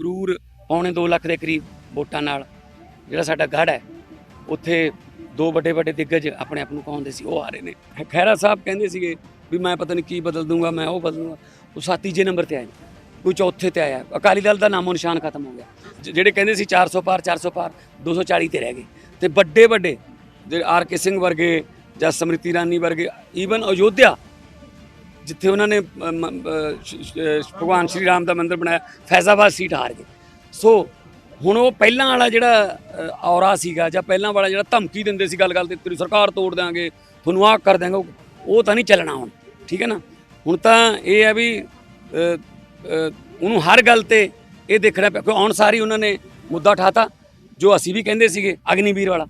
ਸੰਗਰੂਰ ਪੌਣੇ 2 ਲੱਖ ਦੇ ਕਰੀਬ ਵੋਟਾਂ ਨਾਲ ਜਿਹੜਾ ਸਾਡਾ ਗੜ ਹੈ, ਉੱਥੇ ਦੋ ਵੱਡੇ ਵੱਡੇ ਦਿੱਗਜ ਆਪਣੇ ਆਪ ਨੂੰ ਕਹਾਉਂਦੇ ਸੀ, ਉਹ ਆ ਰਹੇ ਨੇ। ਖੈਰਾ ਸਾਹਿਬ ਕਹਿੰਦੇ ਸੀਗੇ ਵੀ ਮੈਂ ਪਤਾ ਨਹੀਂ ਕੀ ਬਦਲ ਦੂੰਗਾ, ਮੈਂ ਉਹ ਬਦਲ ਦੂੰਗਾ। ਉਹ ਸੱਤ ਤੀਜੇ ਨੰਬਰ ਤੇ ਆਏ ਕੋਈ ਚੌਥੇ ਤੇ ਆਇਆ। ਅਕਾਲੀ ਦਲ ਦਾ ਨਾਮੋ ਨਿਸ਼ਾਨ ਖਤਮ ਹੋ ਗਿਆ। ਜਿਹੜੇ ਕਹਿੰਦੇ ਸੀ 400 ਪਾਰ 400 ਪਾਰ 240 ਤੇ ਰਹਿ ਗਏ। ਤੇ ਵੱਡੇ ਵੱਡੇ, ਜਿਹੜੇ ਆਰ ਕੇ ਸਿੰਘ ਵਰਗੇ ਜਾਂ ਸਮ੍ਰਿਤੀ ਰਾਨੀ ਵਰਗੇ ਈਵਨ ਅਯੋਧਿਆ ਜਿੱਥੇ ਉਹਨਾਂ ਨੇ ਭਗਵਾਨ ਸ਼੍ਰੀ ਰਾਮ ਦਾ ਮੰਦਿਰ ਬਣਾਇਆ, ਫੈਜ਼ਾਬਾਦ ਸੀਟ ਹਾਰ ਗਏ। ਸੋ ਹੁਣ ਉਹ ਪਹਿਲਾਂ ਵਾਲਾ ਜਿਹੜਾ ਔਰਾ ਸੀਗਾ ਜਾਂ ਪਹਿਲਾਂ ਵਾਲਾ ਜਿਹੜਾ ਧਮਕੀ ਦਿੰਦੇ ਸੀ ਗੱਲ ਗੱਲ ਤੇ, ਤੇਰੀ ਸਰਕਾਰ ਤੋੜ ਦਿਆਂਗੇ, ਤੁਹਾਨੂੰ ਆਹ ਕਰ ਦਿਆਂਗੇ, ਉਹ- ਤਾਂ ਨਹੀਂ ਚੱਲਣਾ ਹੁਣ, ਠੀਕ ਹੈ ਨਾ? ਹੁਣ ਤਾਂ ਇਹ ਹੈ ਵੀ ਉਹਨੂੰ ਹਰ ਗੱਲ ਤੇ ਇਹ ਦੇਖਣਾ ਪਿਆ ਕਿ ਆਉਣ ਸਾਰੀ ਉਹਨਾਂ ਨੇ ਮੁੱਦਾ ਉਠਾਤਾ, ਜੋ ਅਸੀਂ ਵੀ ਕਹਿੰਦੇ ਸੀਗੇ, ਅਗਨੀਵੀਰ ਵਾਲਾ।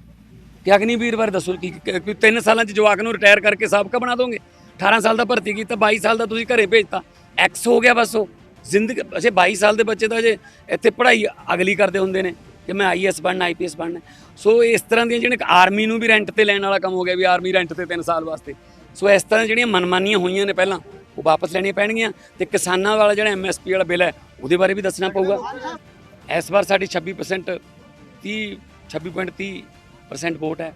ਕਿ ਅਗਨੀਵੀਰ ਬਾਰੇ ਦੱਸੋ, ਕਿ ਕਿ- ਤਿੰਨ ਸਾਲਾਂ ਚ ਜਵਾਕ ਨੂੰ ਰਿਟਾਇਰ ਕਰਕੇ ਸਾਬਕਾ ਬਣਾ ਦੋਗੇ? 18 ਸਾਲ ਦਾ ਭਰਤੀ ਕੀਤਾ 22 ਸਾਲ ਦਾ ਤੁਸੀਂ ਘਰੇ ਭੇਜਤਾ। ਐਕਸ ਹੋ ਗਿਆ ਬਸ ਉਹ। ਜ਼ਿੰਦਗੀ ਅਜੇ 22 ਸਾਲ ਦੇ ਬੱਚੇ ਤਾਂ ਜੇ ਇੱਥੇ ਪੜ੍ਹਾਈ ਅਗਲੀ ਕਰਦੇ ਹੁੰਦੇ ਨੇ ਕਿ ਮੈਂ ਆਈਐਸ ਬਣਨਾ ਆਈਪੀਐਸ ਬਣਨਾ ਸੋ ਇਸ ਤਰ੍ਹਾਂ ਦੀਆਂ ਜਿਹੜੀਆਂ ਆਰਮੀ ਨੂੰ ਵੀ ਰੈਂਟ ਤੇ ਲੈਣ ਵਾਲਾ ਕੰਮ ਹੋ ਗਿਆ ਵੀ ਆਰਮੀ ਰੈਂਟ ਤੇ 3 ਸਾਲ ਵਾਸਤੇ। ਸੋ ਇਸ ਤਰ੍ਹਾਂ ਜਿਹੜੀਆਂ ਮਨਮਾਨੀਆਂ ਹੋਈਆਂ ਨੇ ਪਹਿਲਾਂ, ਉਹ ਵਾਪਸ ਲੈਣੀਆਂ ਪੈਣਗੀਆਂ ਤੇ ਕਿਸਾਨਾਂ ਵਾਲਾ ਜਿਹੜਾ ਐਮਐਸਪੀ ਵਾਲਾ ਬਿੱਲ ਹੈ, ਉਹਦੇ ਬਾਰੇ ਵੀ ਦੱਸਣਾ ਪਊਗਾ। ਇਸ ਵਾਰ ਸਾਡੀ 26% 30 26.30% ਵੋਟ ਹੈ।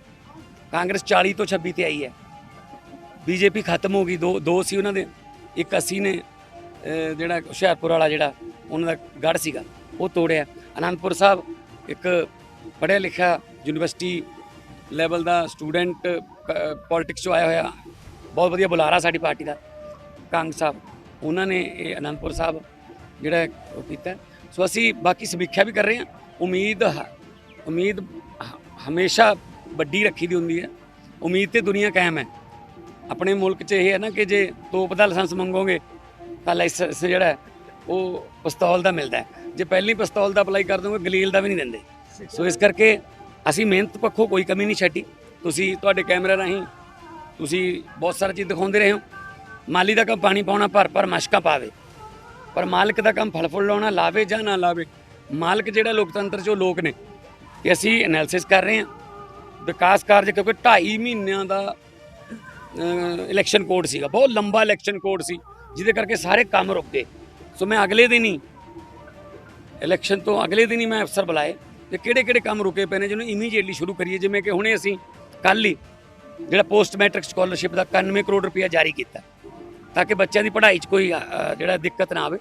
ਕਾਂਗਰਸ 40 ਤੋਂ 26 ਤੇ ਆਈ ਹੈ। ਬੀਜੇਪੀ ਖਤਮ ਹੋ ਗਈ, ਦੋ ਦੋ ਸੀ ਉਹਨਾਂ ਦੇ, ਇੱਕ ਅਸੀਂ ਨੇ ਜਿਹੜਾ ਹੁਸ਼ਿਆਰਪੁਰ ਵਾਲਾ ਜਿਹੜਾ, ਉਹਨਾਂ ਦਾ ਗੜ ਸੀਗਾ, ਉਹ ਤੋੜਿਆ। ਅਨੰਦਪੁਰ ਸਾਹਿਬ ਇੱਕ ਪੜ੍ਹਿਆ ਲਿਖਿਆ ਯੂਨੀਵਰਸਿਟੀ ਲੈਵਲ ਦਾ ਸਟੂਡੈਂਟ ਪੋਲਿਟਿਕਸ 'ਚੋਂ ਆਇਆ ਹੋਇਆ, ਬਹੁਤ ਵਧੀਆ ਬੁਲਾਰਾ ਸਾਡੀ ਪਾਰਟੀ ਦਾ, ਕੰਗ ਸਾਹਿਬ। ਉਹਨਾਂ ਨੇ ਇਹ ਅਨੰਦਪੁਰ ਸਾਹਿਬ ਜਿਹੜਾ ਉਹ ਕੀਤਾ। ਸੋ ਅਸੀਂ ਬਾਕੀ ਸਮੀਖਿਆ ਵੀ ਕਰ ਰਹੇ ਹਾਂ। ਉਮੀਦ ਹ- ਉਮੀਦ ਹ- ਹਮੇਸ਼ਾ ਵੱਡੀ ਰੱਖੀ ਦੀ ਹੁੰਦੀ ਹੈ। ਉਮੀਦ ਤੇ ਦੁਨੀਆ ਕਾਇਮ ਹੈ। ਆਪਣੇ ਮੁਲਕ 'ਚ ਇਹ ਹੈ ਨਾ ਕਿ ਜੇ ਤੋਪ ਦਾ ਲਾਇਸੈਂਸ ਮੰਗੋਗੇ ਤਾਂ ਲਾਇਸੈਂਸ ਜਿਹੜਾ ਉਹ ਪਿਸਤੌਲ ਦਾ ਮਿਲਦਾ ਹੈ। ਜੇ ਪਹਿਲੀ ਪਿਸਤੌਲ ਦਾ ਅਪਲਾਈ ਕਰ ਦੋਗੇ, ਗਲੀਲ ਦਾ ਵੀ ਨਹੀਂ ਦਿੰਦੇ। ਸੋ ਇਸ ਕਰਕੇ ਅਸੀਂ ਮਿਹਨਤ ਪੱਖੋਂ ਕੋਈ ਕਮੀ ਨਹੀਂ ਛੱਡੀ। ਤੁਸੀਂ ਤੁਹਾਡੇ ਕੈਮਰਾ ਰਾਹੀਂ ਤੁਸੀਂ ਬਹੁਤ ਸਾਰਾ ਚੀਜ਼ ਦਿਖਾਉਂਦੇ ਰਹੇ ਹੋ। ਮਾਲੀ ਦਾ ਕੰਮ ਪਾਣੀ ਪਾਉਣਾ, ਭਰ ਭਰ ਮਸ਼ਕਾਂ ਪਾਵੇ ਪਰ ਮਾਲਕ ਦਾ ਕੰਮ ਫਲ ਫੁੱਲ ਲਾਉਣਾ, ਲਾਵੇ ਜਾਂ ਨਾ ਲਾਵੇ, ਮਾਲਕ ਜਿਹੜਾ ਲੋਕਤੰਤਰ 'ਚੋਂ ਲੋਕ ਨੇ। ਤੇ ਅਸੀਂ ਐਨਾਲਿਸਿਸ ਕਰ ਰਹੇ ਹਾਂ। ਵਿਕਾਸ ਕਾਰਜ ਕਿਉਂਕਿ 2.5 ਮਹੀਨਿਆਂ ਦਾ ਇਲੈਕਸ਼ਨ ਕੋਡ ਸੀਗਾ। ਬਹੁਤ ਲੰਬਾ ਇਲੈਕਸ਼ਨ ਕੋਡ ਸੀ, ਜਿਹਦੇ ਕਰਕੇ ਸਾਰੇ ਕੰਮ ਰੁਕ ਗਏ। ਸੋ ਮੈਂ ਅਗਲੇ ਦਿਨ ਹੀ ਇਲੈਕਸ਼ਨ ਤੋਂ ਅਗਲੇ ਦਿਨ ਹੀ ਮੈਂ ਅਫਸਰ ਬੁਲਾਏ ਤੇ ਕਿਹੜੇ ਕਿਹੜੇ ਕੰਮ ਰੁਕੇ ਪਏ ਨੇ ਜਿਹਨੂੰ ਇਮੀਡੀਏਟਲੀ ਸ਼ੁਰੂ ਕਰੀਏ। ਜਿਵੇਂ ਕਿ ਹੁਣੇ ਅਸੀਂ ਕੱਲ ਹੀ ਜਿਹੜਾ ਪੋਸਟ ਮੈਟ੍ਰਿਕ ਸਕਾਲਰਸ਼ਿਪ ਦਾ 91 ਕਰੋੜ ਰੁਪਇਆ ਜਾਰੀ ਕੀਤਾ, ਤਾਂ ਕਿ ਬੱਚਿਆਂ ਦੀ ਪੜ੍ਹਾਈ 'ਚ ਕੋਈ ਜਿਹੜਾ ਦਿੱਕਤ ਨਾ ਆਵੇ।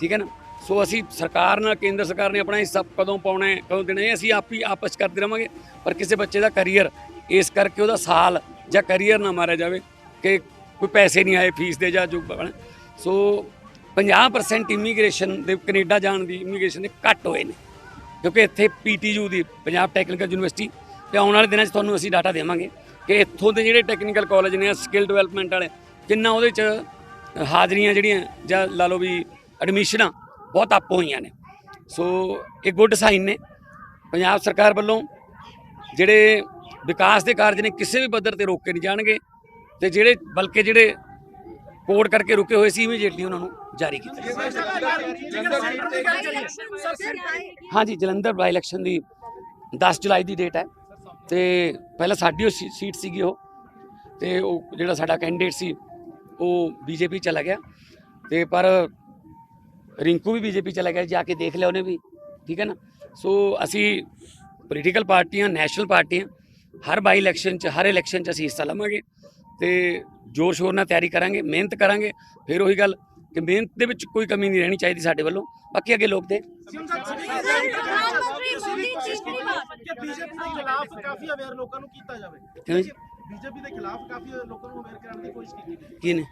ਠੀਕ ਹੈ ਨਾ? ਸੋ ਅਸੀਂ ਸਰਕਾਰ ਨਾਲ, ਕੇਂਦਰ ਸਰਕਾਰ ਨੇ ਆਪਣਾ ਹਿੱਸਾ ਕਦੋਂ ਪਾਉਣਾ ਹੈ, ਕਦੋਂ ਦੇਣਾ ਹੈ ਅਸੀਂ ਆਪ ਹੀ ਆਪਸ 'ਚ ਕਰਦੇ ਰਵਾਂਗੇ। ਪਰ ਕਿਸੇ ਬੱਚੇ ਦਾ ਕੈਰੀਅਰ ਇਸ ਕਰਕੇ ਉਹਦਾ ਸਾਲ ਜਾਂ ਕੈਰੀਅਰ ਨਾ ਮਾਰਿਆ ਜਾਵੇ ਕਿ ਕੋਈ ਪੈਸੇ ਨਹੀਂ ਆਏ ਫੀਸ ਦੇ ਜਾਂ ਜੋ ਸੋ 50% ਇਮੀਗ੍ਰੇਸ਼ਨ ਦੇ ਕੈਨੇਡਾ ਜਾਣ ਦੀ ਇਮੀਗ੍ਰੇਸ਼ਨ ਦੇ ਘੱਟ ਹੋਏ ਨੇ। ਕਿਉਂਕਿ ਇੱਥੇ ਪੀਟੀਯੂ ਦੀ ਪੰਜਾਬ ਟੈਕਨੀਕਲ ਯੂਨੀਵਰਸਿਟੀ ਤੇ ਆਉਣ ਵਾਲੇ ਦਿਨਾਂ 'ਚ ਤੁਹਾਨੂੰ ਅਸੀਂ ਡਾਟਾ ਦੇਵਾਂਗੇ ਕਿ ਇੱਥੋਂ ਦੇ ਜਿਹੜੇ ਟੈਕਨੀਕਲ ਕਾਲਜ ਨੇ ਸਕਿੱਲ ਡਿਵੈਲਪਮੈਂਟ ਵਾਲੇ, ਕਿੰਨਾ ਉਹਦੇ 'ਚ ਹਾਜ਼ਰੀਆਂ ਜਿਹੜੀਆਂ ਜਾਂ ਲਾ ਲਓ ਵੀ ਐਡਮਿਸ਼ਨਾਂ ਬਹੁਤ ਅਪ ਹੋਈਆਂ ਨੇ। ਸੋ ਇਹ ਗੁੱਡ ਸਾਈਨ ਨੇ। ਪੰਜਾਬ ਸਰਕਾਰ ਵੱਲੋਂ ਜਿਹੜੇ ਵਿਕਾਸ ਦੇ ਕਾਰਜ ਨੇ ਕਿਸੇ ਵੀ ਪੱਧਰ ਤੇ ਰੋਕੇ ਨਹੀਂ ਜਾਣਗੇ ਤੇ ਜਿਹੜੇ ਬਲਕਿ ਜਿਹੜੇ ਕੋਡ ਕਰਕੇ ਰੁਕੇ ਹੋਏ ਸੀ ਇਮੀਡੀਏਟਲੀ ਉਹਨਾਂ ਨੂੰ ਜਾਰੀ ਕੀਤਾ ਹਾਂਜੀ, ਜਲੰਧਰ ਬਾਈ ਇਲੈਕਸ਼ਨ ਦੀ 10 ਜੁਲਾਈ ਦੀ ਡੇਟ ਹੈ। ਤੇ ਪਹਿਲਾਂ ਸਾਡੀ ਉਹ ਸੀ- ਸੀਟ ਸੀਗੀ ਉਹ। ਤੇ ਉਹ ਜਿਹੜਾ ਸਾਡਾ ਕੈਂਡੀਡੇਟ ਸੀ, ਉਹ ਬੀਜੇਪੀ ਚਲਾ ਗਿਆ। ਤੇ ਪਰ ਰਿੰਕੂ ਵੀ ਬੀਜੇਪੀ ਚਲਾ ਗਿਆ, ਜਾ ਕੇ ਦੇਖ ਲਿਆ ਉਹਨੇ ਵੀ। ਠੀਕ ਹੈ ਨਾ? ਸੋ ਅਸੀਂ ਪੋਲੀਟੀਕਲ ਪਾਰਟੀਆਂ ਨੈਸ਼ਨਲ ਪਾਰਟੀਆਂ ਹਰ ਬਾਈ ਇਲੈਕਸ਼ਨ 'ਚ ਹਰ ਇਲੈਕਸ਼ਨ 'ਚ ਅਸੀਂ ਹਿੱਸਾ ਲਵਾਂਗੇ ਤੇ ਜ਼ੋਰ ਸ਼ੋਰ ਨਾਲ ਤਿਆਰੀ ਕਰਾਂਗੇ ਮਿਹਨਤ ਕਰਾਂਗੇ ਫਿਰ ਉਹੀ ਗੱਲ ਕਿ ਮਿਹਨਤ ਦੇ ਵਿੱਚ ਕੋਈ ਕਮੀ ਨਹੀਂ ਰਹਿਣੀ ਚਾਹੀਦੀ ਸਾਡੇ ਵੱਲੋਂ ਬਾਕੀ ਅੱਗੇ ਲੋਕ ਦੇ ਪ੍ਰਧਾਨਮੰਤਰੀ ਮੋਦੀ ਤੀਸਰੀ ਵਾਰ ਕਿ ਬੀਜੇਪੀ ਦੇ ਖਿਲਾਫ ਕਾਫੀ ਅਵੇਅਰ ਲੋਕਾਂ ਨੂੰ ਕੀਤਾ ਜਾਵੇ ਕਿਵੇਂ ਜੀ? ਬੀਜੇਪੀ ਦੇ ਖਿਲਾਫ ਕਾਫੀ ਲੋਕਾਂ ਨੂੰ ਅਵੇਅਰ ਕਰਨ ਦੀ ਕੋਸ਼ਿਸ਼ ਕੀਤੀ ਗਈ ਕੀ ਨੇ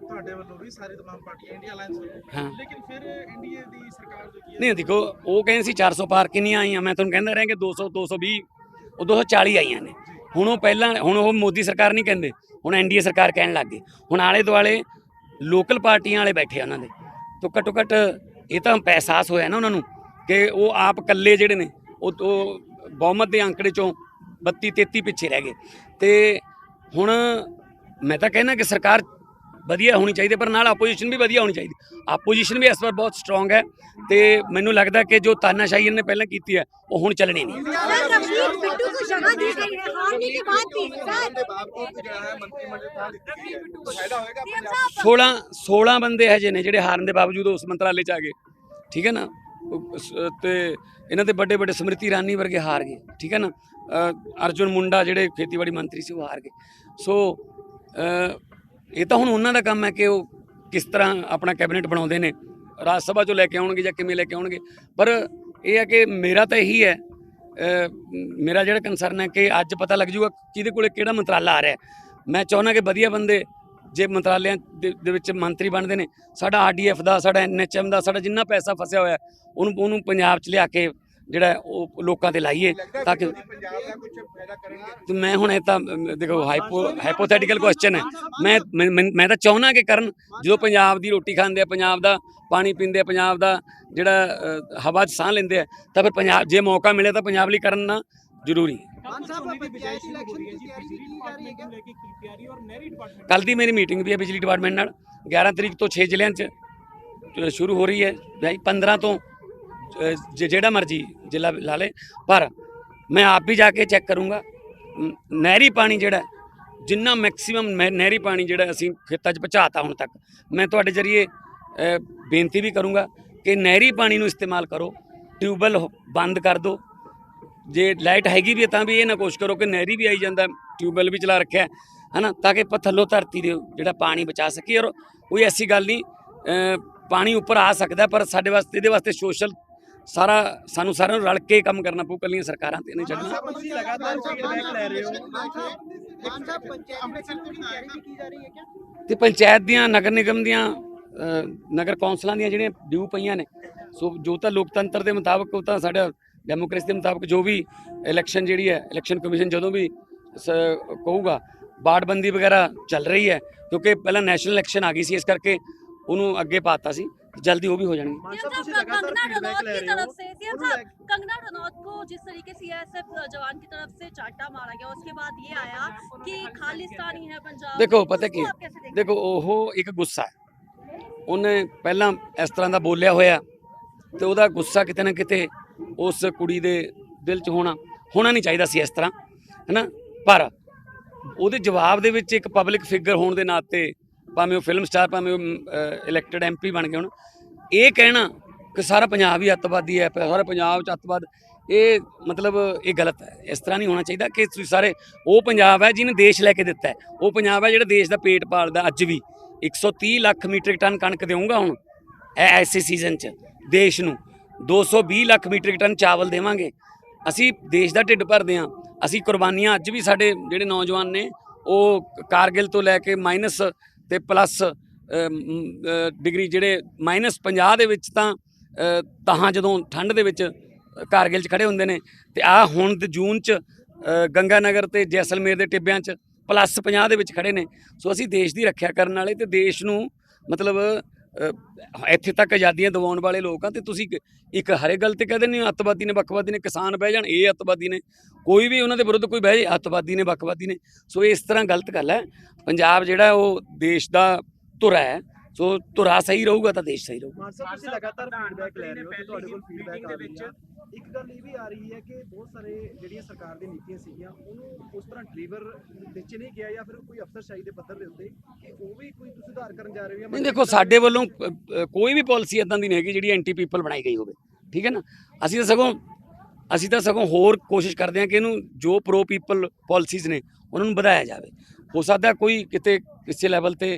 ਤੁਹਾਡੇ ਵੱਲੋਂ ਵੀ ਸਾਰੀ तमाम ਪਾਰਟੀਆਂ ਇੰਡੀਆ ਅਲਾਈਅੰਸ ਵੱਲੋਂ ਹਾਂ। ਲੇਕਿਨ ਫਿਰ ਐਨਡੀਏ ਦੀ ਸਰਕਾਰ ਜੋ ਕੀ ਹੈ ਨਹੀਂ ਦੇਖੋ ਉਹ ਕਹਿੰਦੇ ਸੀ 400 ਪਾਰ ਕਿੰਨੀਆਂ ਆਈਆਂ ਮੈਂ ਤੁਹਾਨੂੰ ਕਹਿੰਦਾ ਰਿਹਾ ਕਿ 200 220 ਉਹ 240 ਆਈਆਂ ਨੇ। ਹੁਣ ਉਹ ਪਹਿਲਾਂ, ਹੁਣ ਉਹ ਮੋਦੀ ਸਰਕਾਰ ਨਹੀਂ ਕਹਿੰਦੇ। ਹੁਣ ਐਨਡੀਏ ਸਰਕਾਰ ਕਹਿਣ ਲੱਗ ਗਈ। ਹੁਣ ਆਲੇ ਦੁਆਲੇ ਲੋਕਲ ਪਾਰਟੀਆਂ ਵਾਲੇ ਬੈਠੇ ਆ ਉਹਨਾਂ ਦੇ। ਤੋਂ ਘੱਟੋ ਘੱਟ ਇਹ ਤਾਂ ਅਹਿਸਾਸ ਹੋਇਆ ਨਾ ਉਹਨਾਂ ਨੂੰ ਕਿ ਉਹ ਆਪ ਇਕੱਲੇ ਜਿਹੜੇ ਨੇ, ਉਹ ਬਹੁਮਤ ਦੇ ਅੰਕੜੇ ਚੋਂ 32 33 ਪਿੱਛੇ ਰਹਿ ਗਏ। ਤੇ ਹੁਣ ਮੈਂ ਤਾਂ ਕਹਿੰਦਾ ਕਿ ਸਰਕਾਰ ਵਧੀਆ ਹੋਣੀ ਚਾਹੀਦੀ ਪਰ ਨਾਲ ਆਪੋਜੀਸ਼ਨ ਵੀ ਵਧੀਆ ਹੋਣੀ ਚਾਹੀਦੀ ਆਪੋਜੀਸ਼ਨ ਵੀ ਇਸ ਵਾਰ ਬਹੁਤ ਸਟਰੋਂਗ ਹੈ ਤੇ ਮੈਨੂੰ ਲੱਗਦਾ ਕਿ ਜੋ ਤਾਨਾਸ਼ਾਹੀ ਇਹਨੇ ਪਹਿਲਾਂ ਕੀਤੀ ਹੈ, ਉਹ ਹੁਣ ਚੱਲਣੀ ਨਹੀਂ ਸੋਲਾਂ 16 ਬੰਦੇ ਹੈ ਜਿਹਨੇ ਜਿਹੜੇ ਹਾਰਨ ਦੇ ਬਾਵਜੂਦ ਉਸ ਮੰਤਰਾਲੇ ਚ ਆ ਗਏ। ਠੀਕ ਹੈ ਨਾ? ਤੇ ਇਹਨਾਂ ਦੇ ਵੱਡੇ ਵੱਡੇ ਸਮ੍ਰਿਤੀ ਰਾਨੀ ਵਰਗੇ ਹਾਰ ਗਏ। ਠੀਕ ਹੈ ਨਾ? ਅਰਜੁਨ ਮੁੰਡਾ ਜਿਹੜੇ ਖੇਤੀਬਾੜੀ ਮੰਤਰੀ ਸੀ, ਉਹ ਹਾਰ ਗਏ। ਸੋ ਇਹ ਤਾਂ ਹੁਣ ਉਹਨਾਂ ਦਾ ਕੰਮ ਹੈ ਕਿ ਉਹ ਕਿਸ ਤਰ੍ਹਾਂ ਆਪਣਾ ਕੈਬਨਿਟ ਬਣਾਉਂਦੇ ਨੇ, ਰਾਜ ਸਭਾ ਚੋਂ ਲੈ ਕੇ ਆਉਣਗੇ ਜਾਂ ਕਿਵੇਂ ਲੈ ਕੇ ਆਉਣਗੇ। ਪਰ ਇਹ ਹੈ ਕਿ ਮੇਰਾ ਤਾਂ ਇਹੀ ਹੈ ਮੇਰਾ ਜਿਹੜਾ ਕੰਸਰਨ ਹੈ ਕਿ ਅੱਜ ਪਤਾ ਲੱਗ ਜੂਗਾ ਕਿਹਦੇ ਕੋਲੇ ਕਿਹੜਾ ਮੰਤਰਾਲਾ ਆ ਰਿਹਾ ਮੈਂ ਚਾਹੁੰਦਾ ਕਿ ਵਧੀਆ ਬੰਦੇ ਜੇ ਮੰਤਰਾਲਿਆਂ ਦੇ ਦੇ ਵਿੱਚ ਮੰਤਰੀ ਬਣਦੇ ਨੇ, ਸਾਡਾ ਆਰਡੀਐਫ ਦਾ, ਸਾਡਾ ਐਨਐਚਐਮ ਦਾ, ਸਾਡਾ ਜਿੰਨਾ ਪੈਸਾ ਫਸਿਆ ਹੋਇਆ, ਉਹਨੂੰ ਉਹਨੂੰ ਪੰਜਾਬ 'ਚ ਲਿਆ ਕੇ ਜਿਹੜਾ ਉਹ ਲੋਕਾਂ ਤੇ ਲਾਈਏ ਤਾਂ ਕਿ ਪੰਜਾਬ ਦਾ ਕੁਝ ਫਾਇਦਾ ਕਰਨਗੇ ਤੇ ਮੈਂ ਹੁਣ ਇਹ ਤਾਂ ਦੇਖੋ ਹਾਈਪੋ ਹਾਈਪੋਥੈਟੀਕਲ ਕੁਐਸਚਨ ਹੈ। ਮੈਂ ਮੈਂ- ਤਾਂ ਚਾਹੁੰਦਾ ਕਿ ਕਰਨ ਜਦੋਂ ਪੰਜਾਬ ਦੀ ਰੋਟੀ ਖਾਂਦੇ ਆ ਪੰਜਾਬ ਦਾ ਪਾਣੀ ਪੀਂਦੇ ਆ ਪੰਜਾਬ ਦਾ ਜਿਹੜਾ ਹਵਾ 'ਚ ਸਾਹ ਲੈਂਦੇ ਆ ਤਾਂ ਫਿਰ ਪੰਜਾਬ ਜੇ ਮੌਕਾ ਮਿਲੇ ਤਾਂ ਪੰਜਾਬ ਲਈ ਕਰਨਾ ਜ਼ਰੂਰੀ ਹੈ। ਕੱਲ ਦੀ ਮੇਰੀ ਮੀਟਿੰਗ ਵੀ ਹੈ ਬਿਜਲੀ ਡਿਪਾਰਟਮੈਂਟ ਨਾਲ 11 ਤਰੀਕ ਤੋਂ 6 ਜ਼ਿਲ੍ਹਿਆਂ 'ਚ ਸ਼ੁਰੂ ਹੋ ਰਹੀ ਹੈ ਭਾਈ 15 ਤੋਂ ਜਿਹੜਾ ਮਰਜ਼ੀ ਜ਼ਿਲ੍ਹਾ ਲਾ ਲੇ ਪਰ ਮੈਂ ਆਪ ਵੀ ਜਾ ਕੇ ਚੈੱਕ ਕਰੂੰਗਾ। ਨਹਿਰੀ ਪਾਣੀ ਜਿਹੜਾ ਹੈ, ਜਿੰਨਾ ਮੈਕਸਿਮਮ ਨਹਿਰੀ ਪਾਣੀ ਜਿਹੜਾ ਅਸੀਂ ਖੇਤਾਂ 'ਚ ਪਹੁੰਚਾਤਾ ਹੁਣ ਤੱਕ ਮੈਂ ਤੁਹਾਡੇ ਜਰੀਏ ਬੇਨਤੀ ਵੀ ਕਰੂੰਗਾ ਕਿ ਨਹਿਰੀ ਪਾਣੀ ਨੂੰ ਇਸਤੇਮਾਲ ਕਰੋ ਟਿਊਬਵੈਲ ਬੰਦ ਕਰ ਦਿਓ ਜੇ ਲਾਈਟ ਹੈਗੀ ਵੀ ਹੈ ਤਾਂ ਵੀ ਇਹ ਨਾ ਕੋਸ਼ਿਸ਼ ਕਰੋ ਕਿ ਨਹਿਰੀ ਵੀ ਆਈ ਜਾਂਦਾ ਟਿਊਬਵੈਲ ਵੀ ਚਲਾ ਰੱਖਿਆ ਹੈ, ਹਨਾ ਤਾਂ ਕਿ ਆਪਾਂ ਥੱਲੋਂ ਧਰਤੀ ਦੇ ਜਿਹੜਾ ਪਾਣੀ ਬਚਾ ਸਕੀਏ ਔਰ ਕੋਈ ਐਸੀ ਗੱਲ ਨਹੀਂ ਪਾਣੀ ਉੱਪਰ ਆ ਸਕਦਾ ਪਰ ਸਾਡੇ ਵਾਸਤੇ ਇਹਦੇ ਵਾਸਤੇ ਸੋਸ਼ਲ ਸਾਰਾ ਸਾਨੂੰ ਸਾਰਿਆਂ ਨੂੰ ਰਲ ਕੇ ਕੰਮ ਕਰਨਾ ਪਊ ਕੱਲੀਆਂ ਸਰਕਾਰਾਂ ਤੇ ਨਹੀਂ ਛੱਡਣਾ ਤੁਸੀਂ ਲਗਾਤਾਰ ਫੀਡਬੈਕ ਲੈ ਰਹੇ ਹੋ। ਮਾਨ ਸਾਹਿਬ ਪੰਚਾਇਤ ਇਲੈਕਸ਼ਨ ਦੀ ਤਿਆਰੀ ਵੀ ਕੀ ਜਾ ਰਹੀ ਹੈ ਕਿਆ? ਤੇ ਪੰਚਾਇਤ ਦੀਆਂ ਨਗਰ ਨਿਗਮ ਦੀਆਂ ਨਗਰ ਕੌਂਸਲਾਂ ਦੀਆਂ ਜਿਹੜੀਆਂ ਡਿਊ ਪਈਆਂ ਨੇ ਸੋ ਜੋ ਤਾਂ ਲੋਕਤੰਤਰ ਦੇ ਮੁਤਾਬਕ ਉਹ ਤਾਂ ਸਾਡਾ ਡੈਮੋਕ੍ਰੇਸੀ ਦੇ ਮੁਤਾਬਕ ਜੋ ਵੀ ਇਲੈਕਸ਼ਨ ਜਿਹੜੀ ਹੈ ਇਲੈਕਸ਼ਨ ਕਮਿਸ਼ਨ ਜਦੋਂ ਵੀ ਸ- ਕਹੂਗਾ ਬਾੜਬੰਦੀ ਵਗੈਰਾ ਚੱਲ ਰਹੀ ਹੈ ਕਿਉਂਕਿ ਪਹਿਲਾਂ ਨੈਸ਼ਨਲ ਇਲੈਕਸ਼ਨ ਆ ਗਈ ਸੀ ਇਸ ਕਰਕੇ ਉਹਨੂੰ ਅੱਗੇ ਪਾਤਾ ਸੀ। ਜਲਦੀ ਉਹ ਵੀ ਹੋ ਜਾਣਗੇ ਮਾਨ सीएम ਸਾਹਿਬ ਤੁਸੀਂ साहब ਲਗਾਤਾਰ कंगना ਫੀਡਬੈਕ रनौत ਲੈ की ਰਹੇ तरफ ਹੋ से सीएम ਉਹਨੂੰ साहब कंगना रनौत को जिस तरीके से सीआईएसएफ जवान की तरफ से चाटा मारा गया उसके बाद ये आया कि खालिस्तानी है पंजाब देखो, पता उसको क्या है? आप कैसे देखते हैं? ਦੇਖੋ ਉਹ ਇੱਕ ਗੁੱਸਾ ਹੈ ਉਹਨੇ ਪਹਿਲਾਂ ਇਸ ਤਰ੍ਹਾਂ ਦਾ ਬੋਲਿਆ ਹੋਇਆ ਤੇ ਉਹਦਾ ਗੁੱਸਾ ਕਿਤੇ ਨਾ ਕਿਤੇ ਉਸ ਕੁੜੀ ਦੇ ਦਿਲ 'ਚ ਹੋਣਾ ਹੋਣਾ ਨਹੀਂ ਚਾਹੀਦਾ ਸੀ ਇਸ ਤਰ੍ਹਾਂ ਹੈਨਾ ਪਰ ਉਹਦੇ ਜਵਾਬ ਦੇ ਵਿੱਚ ਇੱਕ ਪਬਲਿਕ ਫਿਗਰ ਹੋਣ ਦੇ ਨਾਤੇ ਭਾਵੇਂ ਉਹ ਫਿਲਮ ਸਟਾਰ ਭਾਵੇਂ ਉਹ ਇਲੈਕਟਡ ਐਮਪੀ ਬਣ ਗਏ ਹੁਣ। ਇਹ ਕਹਿਣਾ ਕਿ ਸਾਰਾ ਪੰਜਾਬ ਹੀ ਅੱਤਵਾਦੀ ਹੈ ਸਾਰਾ ਪੰਜਾਬ 'ਚ ਅੱਤਵਾਦ, ਇਹ ਮਤਲਬ ਇਹ ਗਲਤ ਹੈ। ਇਸ ਤਰ੍ਹਾਂ ਨਹੀਂ ਹੋਣਾ ਚਾਹੀਦਾ ਕਿ ਤੁਸੀਂ ਸਾਰੇ, ਉਹ ਪੰਜਾਬ ਹੈ ਜਿਹਨੇ ਦੇਸ਼ ਲੈ ਕੇ ਦਿੱਤਾ ਹੈ। ਉਹ ਪੰਜਾਬ ਹੈ ਜਿਹੜਾ ਦੇਸ਼ ਦਾ ਪੇਟ ਪਾਲਦਾ ਅੱਜ ਵੀ। 130 ਲੱਖ ਮੀਟ੍ਰਿਕ ਟਨ ਕਣਕ ਦੇਊਗਾ ਹੁਣ ਐਸੇ ਸੀਜ਼ਨ 'ਚ, ਦੇਸ਼ ਨੂੰ। 220 ਲੱਖ ਮੀਟ੍ਰਿਕ ਟਨ ਚਾਵਲ ਦੇਵਾਂਗੇ। ਅਸੀਂ ਦੇਸ਼ ਦਾ ਢਿੱਡ ਭਰਦੇ ਹਾਂ। ਅਸੀਂ ਕੁਰਬਾਨੀਆਂ ਅੱਜ ਵੀ ਸਾਡੇ ਜਿਹੜੇ ਨੌਜਵਾਨ ਨੇ, ਉਹ ਕਾਰਗਿਲ ਤੋਂ ਲੈ ਕੇ ਮਾਈਨਸ ਤੇ ਪਲੱਸ ਡਿਗਰੀ ਜਿਹੜੇ ਮਾਈਨਸ 50 ਦੇ ਵਿੱਚ ਤਾਂ ਅ, ਜਦੋਂ ਠੰਡ ਦੇ ਵਿੱਚ ਕਾਰਗਿਲ 'ਚ ਖੜੇ ਹੁੰਦੇ ਨੇ ਤੇ ਆ ਹੁਣ ਤੇ ਜੂਨ 'ਚ ਅ, ਗੰਗਾ ਨਗਰ ਤੇ ਜੈਸਲਮੇਰ ਦੇ ਟਿੱਬਿਆਂ 'ਚ ਪਲੱਸ 50 ਦੇ ਵਿੱਚ ਖੜੇ ਨੇ। ਸੋ ਅਸੀਂ ਦੇਸ਼ ਦੀ ਰੱਖਿਆ ਕਰਨ ਵਾਲੇ ਤੇ ਦੇਸ਼ ਨੂੰ ਮਤਲਬ ਇੱਥੇ ਤੱਕ ਆਜ਼ਾਦੀਆਂ ਦਿਵਾਉਣ ਵਾਲੇ ਲੋਕ ਆ ਤੇ ਤੁਸੀਂ ਇੱਕ- ਇੱਕ ਹਰੇ ਗੱਲ ਤੇ ਕਹਿੰਦੇ ਨਹੀਂ ਅੱਤਵਾਦੀ ਨੇ, ਵੱਖਵਾਦੀ ਨੇ, ਕਿਸਾਨ ਬਹਿ ਜਾਣ, ਇਹ ਅੱਤਵਾਦੀ ਨੇ। ਕੋਈ ਵੀ ਉਹਨਾਂ ਦੇ ਵਿਰੁੱਧ ਕੋਈ ਬਹਿ ਜਾਏ, ਅੱਤਵਾਦੀ ਨੇ, ਵੱਖਵਾਦੀ ਨੇ। ਸੋ ਇਸ ਤਰ੍ਹਾਂ ਗਲਤ ਗੱਲ ਹੈ। ਪੰਜਾਬ ਜਿਹੜਾ ਉਹ ਦੇਸ਼ ਦਾ ਧੁਰਾ ਹੈ ਸੋ ਧੁਰਾ ਸਹੀ ਰਹੂਗਾ ਤਾਂ ਦੇਸ਼ ਸਹੀ ਰਹੂਗਾ। ਤੁਸੀਂ ਲਗਾਤਾਰ ਫੀਡਬੈਕ ਲੈ ਰਹੇ ਹੋ ਤੁਹਾਡੇ ਕੋਲ ਫੀਡਬੈਕ ਆ ਰਹੀ ਹੈ ਇੱਕ ਗੱਲ ਇਹ ਵੀ ਆ ਰਹੀ ਹੈ ਕਿ ਬਹੁਤ ਸਾਰੇ ਜਿਹੜੀਆਂ ਸਰਕਾਰ ਦੀਆਂ ਨੀਤੀਆਂ ਸੀਗੀਆਂ ਉਹਨੂੰ ਉਸ ਤਰ੍ਹਾਂ ਡਿਲੀਵਰ ਵਿੱਚ ਨਹੀਂ ਗਿਆ ਜਾਂ ਫਿਰ ਕੋਈ ਅਫਸਰਸ਼ਾਹੀ ਦੇ ਪੱਧਰ ਦੇ ਉੱਤੇ ਕਿ ਉਹ ਵੀ ਕੋਈ ਤੁਸੀਂ ਸੁਧਾਰ ਕਰਨ ਜਾ ਰਹੇ ਹੋ ਨਹੀਂ ਦੇਖੋ ਸਾਡੇ ਵੱਲੋਂ ਕੋਈ ਵੀ ਪਾਲਿਸੀ ਇਦਾਂ ਦੀ ਨਹੀਂ ਹੈਗੀ ਜਿਹੜੀ ਐਂਟੀ ਪੀਪਲ ਬਣਾਈ ਗਈ ਹੋਵੇ। ਠੀਕ ਹੈ ਨਾ? ਅਸੀਂ ਤਾਂ ਸਗੋਂ ਅਸੀਂ ਤਾਂ ਸਗੋਂ ਹੋਰ ਕੋਸ਼ਿਸ਼ ਕਰਦੇ ਹਾਂ ਕਿ ਇਹਨੂੰ ਜੋ ਪ੍ਰੋ ਪੀਪਲ ਪਾਲਿਸੀਜ਼ ਨੇ ਉਹਨਾਂ ਨੂੰ ਵਧਾਇਆ ਜਾਵੇ। ਹੋ ਸਕਦਾ ਕੋਈ ਕਿਤੇ ਕਿਸੇ ਲੈਵਲ ਤੇ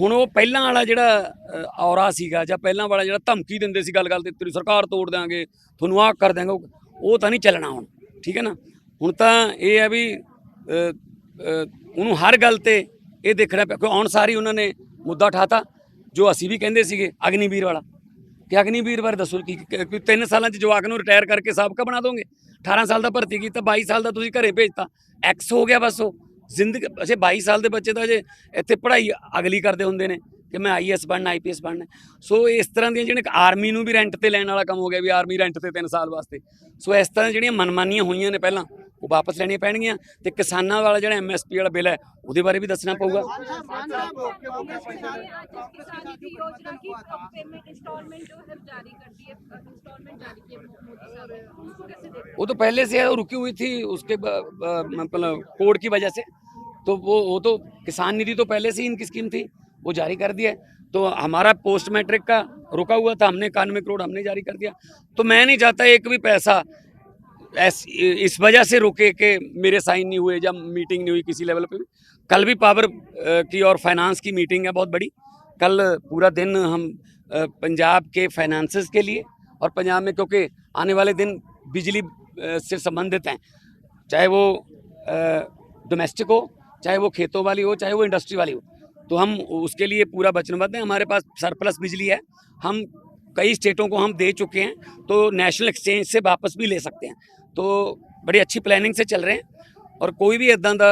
ਹੁਣ ਉਹ ਪਹਿਲਾਂ ਵਾਲਾ ਜਿਹੜਾ ਔਰਾ ਸੀਗਾ ਜਾਂ ਪਹਿਲਾਂ ਵਾਲਾ ਜਿਹੜਾ ਧਮਕੀ ਦਿੰਦੇ ਸੀ ਗੱਲ ਗੱਲ ਤੇ, ਤੇਰੀ ਸਰਕਾਰ ਤੋੜ ਦਿਆਂਗੇ, ਤੁਹਾਨੂੰ ਆਹ ਕਰ ਦਿਆਂਗੇ, ਉਹ- ਉਹ ਤਾਂ ਨਹੀਂ ਚੱਲਣਾ ਹੁਣ, ਠੀਕ ਹੈ ਨਾ? ਹੁਣ ਤਾਂ ਇਹ ਹੈ ਵੀ ਉਹਨੂੰ ਹਰ ਗੱਲ ਤੇ ਇਹ ਦੇਖਣਾ ਪਿਆ ਕਿ ਆਉਣ ਸਾਰੀ ਉਹਨਾਂ ਨੇ ਮੁੱਦਾ ਉਠਾਤਾ, ਜੋ ਅਸੀਂ ਵੀ ਕਹਿੰਦੇ ਸੀਗੇ, ਅਗਨੀਵੀਰ ਵਾਲਾ। ਕਿ ਅਗਨੀਵੀਰ ਬਾਰੇ ਦੱਸੋ ਕਿ ਕਿ- ਕਿ ਤਿੰਨ ਸਾਲਾਂ ਚ ਜਵਾਕ ਨੂੰ ਰਿਟਾਇਰ ਕਰਕੇ ਸਾਬਕਾ ਬਣਾ ਦੋਗੇ? 18 ਸਾਲ ਦਾ ਭਰਤੀ ਕੀਤਾ 22 ਸਾਲ ਦਾ ਤੁਸੀਂ ਘਰੇ ਭੇਜਤਾ ਐਕਸ ਹੋ ਗਿਆ ਬਸ ਉਹ। ਜ਼ਿੰਦਗੀ ਅਸੀਂ 22 ਸਾਲ ਦੇ ਬੱਚੇ ਤਾਂ ਅਜੇ ਇੱਥੇ ਪੜ੍ਹਾਈ ਅਗਲੀ ਕਰਦੇ ਹੁੰਦੇ ਨੇ। ਕਿ ਮੈਂ ਆਈਐਸ ਬਣਨਾ ਆਈਪੀਐਸ ਬਣਨਾ ਸੋ ਇਸ ਤਰ੍ਹਾਂ ਦੀਆਂ ਜਿਹੜੀਆਂ ਆਰਮੀ ਨੂੰ ਵੀ ਰੈਂਟ ਤੇ ਲੈਣ ਵਾਲਾ ਕੰਮ ਹੋ ਗਿਆ ਵੀ ਆਰਮੀ ਰੈਂਟ ਤੇ 3 ਸਾਲ ਵਾਸਤੇ ਸੋ ਇਸ ਤਰ੍ਹਾਂ ਜਿਹੜੀਆਂ ਮਨਮਾਨੀਆਂ ਹੋਈਆਂ ਨੇ ਪਹਿਲਾਂ ਉਹ ਵਾਪਸ ਲੈਣੀਆਂ ਪੈਣਗੀਆਂ ਤੇ ਕਿਸਾਨਾਂ ਵਾਲਾ ਜਿਹੜਾ ਐਮਐਸਪੀ ਵਾਲਾ ਬਿੱਲ ਹੈ ਉਹਦੇ ਬਾਰੇ ਵੀ ਦੱਸਣਾ ਪਊਗਾ किसानी की योजना की पेमेंट इंस्टॉलमेंट जो है जारी कर दी है इंस्टॉलमेंट जारी किए मोदी साहब ने उसको कैसे देखते वो तो पहले से है वो रुकी हुई थी उसके ब- ब- मतलब कोड की वजह से तो वो वो तो किसान निधि तो पहले से ही इनकी स्कीम थी वो जारी कर दिया तो हमारा पोस्ट मैट्रिक का रुका हुआ था, हमने इक्यानवे करोड़ हमने जारी कर दिया। तो मैं नहीं चाहता एक भी पैसा ऐस, इस वजह से रुके कि मेरे साइन नहीं हुए या मीटिंग नहीं हुई किसी लेवल पे भी। कल भी पावर की और फाइनेंस की मीटिंग है बहुत बड़ी। कल पूरा दिन हम पंजाब के फाइनेंसेस के लिए और पंजाब में, क्योंकि आने वाले दिन बिजली से संबंधित हैं। चाहे वो डोमेस्टिक हो, चाहे वो खेतों वाली हो, चाहे वो इंडस्ट्री वाली हो। तो हम उसके लिए पूरा वचनबद्ध हैं हमारे पास सरप्लस बिजली है हम कई स्टेटों को हम दे चुके हैं तो नेशनल एक्सचेंज से वापस भी ले सकते हैं तो बड़ी अच्छी प्लानिंग से ਚੱਲ ਰਹੇ हैं ਔਰ ਕੋਈ ਵੀ ਇਦਾਂ ਦਾ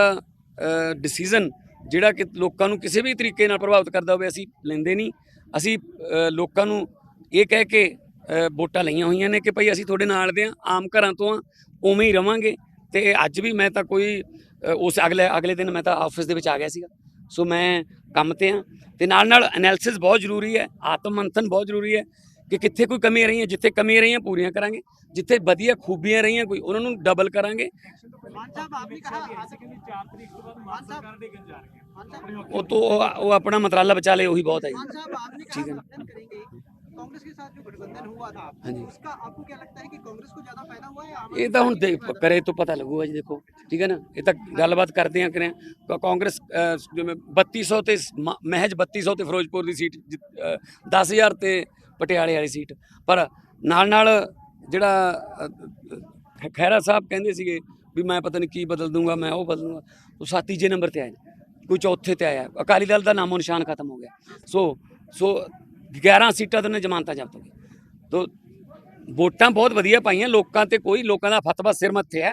ਡਿਸੀਜਨ ਜਿਹੜਾ ਕਿ ਲੋਕਾਂ ਨੂੰ ਕਿਸੇ ਵੀ ਤਰੀਕੇ ਨਾਲ ਪ੍ਰਭਾਵਿਤ ਕਰਦਾ ਹੋਵੇ ਅਸੀਂ ਲੈਂਦੇ ਨਹੀਂ ਅਸੀਂ ਅ, ਲੋਕਾਂ ਨੂੰ ਇਹ ਕਹਿ ਕੇ ਅ, ਵੋਟਾਂ ਲਈਆਂ ਹੋਈਆਂ ਨੇ ਕਿ ਭਈ ਅਸੀਂ ਤੁਹਾਡੇ ਨਾਲ ਦੇ ਆ ਆਮ ਘਰਾਂ ਤੋਂ ਆ ਉਵੇਂ ਹੀ ਰਵਾਂਗੇ ਤੇ ਅੱਜ ਵੀ ਮੈਂ ਤਾਂ ਕੋਈ ਅ, ਉਸ ਅਗਲੇ ਅਗਲੇ ਦਿਨ ਮੈਂ ਤਾਂ ਆਫਿਸ ਦੇ ਵਿੱਚ ਆ ਗਿਆ ਸੀਗਾ ਸੋ ਮੈਂ ਕੰਮ ਤੇ ਆ ਤੇ ਨਾਲ ਨਾਲ ਐਨਾਲਿਸਿਸ ਬਹੁਤ ਜ਼ਰੂਰੀ ਹੈ ਆਤਮ ਮੰਥਨ ਬਹੁਤ ਜ਼ਰੂਰੀ ਹੈ ਕਿ ਕਿੱਥੇ ਕੋਈ ਕਮੀ ਰਹੀ ਹੈ ਜਿੱਥੇ ਕਮੀ ਰਹੀ ਹੈ ਪੂਰੀਆਂ ਕਰਾਂਗੇ ਜਿੱਥੇ ਵਧੀਆ ਖੂਬੀਆਂ ਰਹੀਆਂ ਕੋਈ ਉਹਨਾਂ ਨੂੰ ਡਬਲ ਕਰਾਂਗੇ। ਉਹ ਤੋਂ ਉਹ ਆਪਣਾ ਮਤਰਾਲਾ ਬਚਾ ਲੇ ਉਹੀ ਬਹੁਤ ਹੈ ਜੀ। ਠੀਕ ਹੈ ठीक कहा है। गठबंधन करेंगे कांग्रेस के साथ जो गठबंधन हुआ था हाँ जी। उसका आपको क्या लगता है कि कांग्रेस को ज्यादा फायदा हुआ है या आम ਇਹ ਤਾਂ ਹੁਣ ਦੇਖ ਕਰੇ ਤੋਂ ਪਤਾ ਲੱਗੂਗਾ ਜੀ ਦੇਖੋ ਠੀਕ ਹੈ ਨਾ ਇਹ ਤਾਂ ਗੱਲਬਾਤ ਕਰਦੇ ਆ ਕਰੇ ਆ। ਕਾਂਗਰਸ ਅਹ, ਜਿਵੇਂ 3200 ਤੇ ਸ- ਮ- ਮਹਿਜ 3200 ਤੇ ਫਿਰੋਜ਼ਪੁਰ ਦੀ ਸੀਟ ਜਿੱਤ- ਅਹ, 10000 ਤੇ ਪਟਿਆਲੇ ਵਾਲੀ ਸੀਟ ਪਰ ਨਾਲ ਨਾਲ ਜਿਹੜਾ ਅਹ, ਅਹ, ਖਹਿਰਾ ਸਾਹਿਬ ਕਹਿੰਦੇ ਸੀਗੇ ਵੀ ਮੈਂ ਪਤਾ ਨਹੀਂ ਕੀ ਬਦਲ ਦੂੰਗਾ ਮੈਂ ਉਹ ਬਦਲ ਦੂੰਗਾ ਉਹ ਸੱਤ ਤੀਜੇ ਨੰਬਰ ਤੇ ਆਏ ਨੇ ਕੋਈ ਚੌਥੇ ਤੇ ਆਇਆ ਅਕਾਲੀ ਦਲ ਦਾ ਨਾਮੋ ਨਿਸ਼ਾਨ ਖਤਮ ਹੋ ਗਿਆ ਸੋ ਸੋ 11 ਸੀਟਾਂ ਤੋਂ ਨੇ ਜ਼ਮਾਨਤਾਂ ਜ਼ਬਤ ਹੋ ਗਈਆਂ ਤੋ ਵੋਟਾਂ ਬਹੁਤ ਵਧੀਆ ਪਾਈਆਂ, ਲੋਕਾਂ ਤੇ ਕੋਈ, ਲੋਕਾਂ ਦਾ ਫਤਵਾ ਸਿਰ ਮੱਥੇ ਹੈ।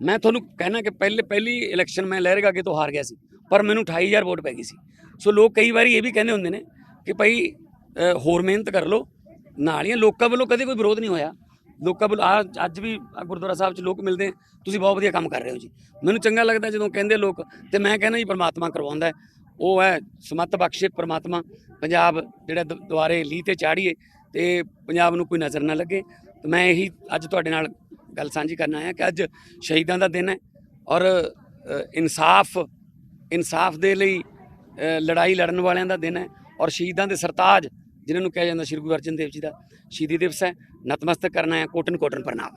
ਮੈਂ ਤੁਹਾਨੂੰ ਕਹਿਣਾ ਕਿ ਪਹਿਲੇ, ਪਹਿਲੀ ਇਲੈਕਸ਼ਨ ਮੈਂ ਲਹਿਰਗਾ ਅੱਗੇ ਤੋਂ ਹਾਰ ਗਿਆ ਸੀ, ਪਰ ਮੈਨੂੰ 28000 ਵੋਟ ਪੈ ਗਈ ਸੀ। ਸੋ ਲੋਕ ਕਈ ਵਾਰੀ ਇਹ ਵੀ ਕਹਿੰਦੇ ਹੁੰਦੇ ਨੇ ਕਿ ਭਾਈ ਹੋਰ ਮਿਹਨਤ ਕਰ ਲਓ, ਨਾਲ ਹੀ ਲੋਕਾਂ ਵੱਲੋਂ ਕਦੇ ਕੋਈ ਵਿਰੋਧ ਨਹੀਂ ਹੋਇਆ। ਲੋਕਾਂ ਵੱਲੋਂ ਆ, ਅੱਜ ਵੀ ਗੁਰਦੁਆਰਾ ਸਾਹਿਬ 'ਚ ਲੋਕ ਮਿਲਦੇ ਤੁਸੀਂ ਬਹੁਤ ਵਧੀਆ ਕੰਮ ਕਰ ਰਹੇ ਹੋ ਜੀ। ਮੈਨੂੰ ਚੰਗਾ ਲੱਗਦਾ ਜਦੋਂ ਕਹਿੰਦੇ ਲੋਕ, ਤੇ ਮੈਂ ਕਹਿੰਦਾ ਜੀ ਪਰਮਾਤਮਾ ਕਰਵਾਉਂਦਾ ਉਹ ਹੈ ਸਮਤ ਬਖਸ਼ੇ ਪ੍ਰਮਾਤਮਾ, ਪੰਜਾਬ ਜਿਹੜਾ ਦ- ਦੁਆਰੇ ਲੀਹ ਤੇ ਚਾੜੀਏ ਤੇ ਪੰਜਾਬ ਨੂੰ ਕੋਈ ਨਜ਼ਰ ਨਾ ਲੱਗੇ। ਤੇ ਮੈਂ ਇਹੀ ਅੱਜ ਤੁਹਾਡੇ ਨਾਲ ਗੱਲ ਸਾਂਝੀ ਕਰਨ ਆਇਆ ਕਿ ਅੱਜ ਸ਼ਹੀਦਾਂ ਦਾ ਦਿਨ ਹੈ ਔਰ ਇਨਸਾਫ ਇਨਸਾਫ ਦੇ ਲਈ ਲੜਾਈ ਲੜਨ ਵਾਲਿਆਂ ਦਾ ਦਿਨ ਹੈ ਔਰ ਸ਼ਹੀਦਾਂ ਦੇ ਸਰਤਾਜ, ਜਿਨ੍ਹਾਂ ਨੂੰ ਕਿਹਾ ਜਾਂਦਾ ਸ਼੍ਰੀ ਗੁਰੂ ਅਰਜਨ ਦੇਵ ਜੀ ਦਾ ਸ਼ਹੀਦੀ ਦਿਵਸ ਹੈ, ਨਤਮਸਤਕ ਕਰਨਾ ਹੈ ਕੋਟਨ ਕੋਟਨ ਪ੍ਰਣਾਮ।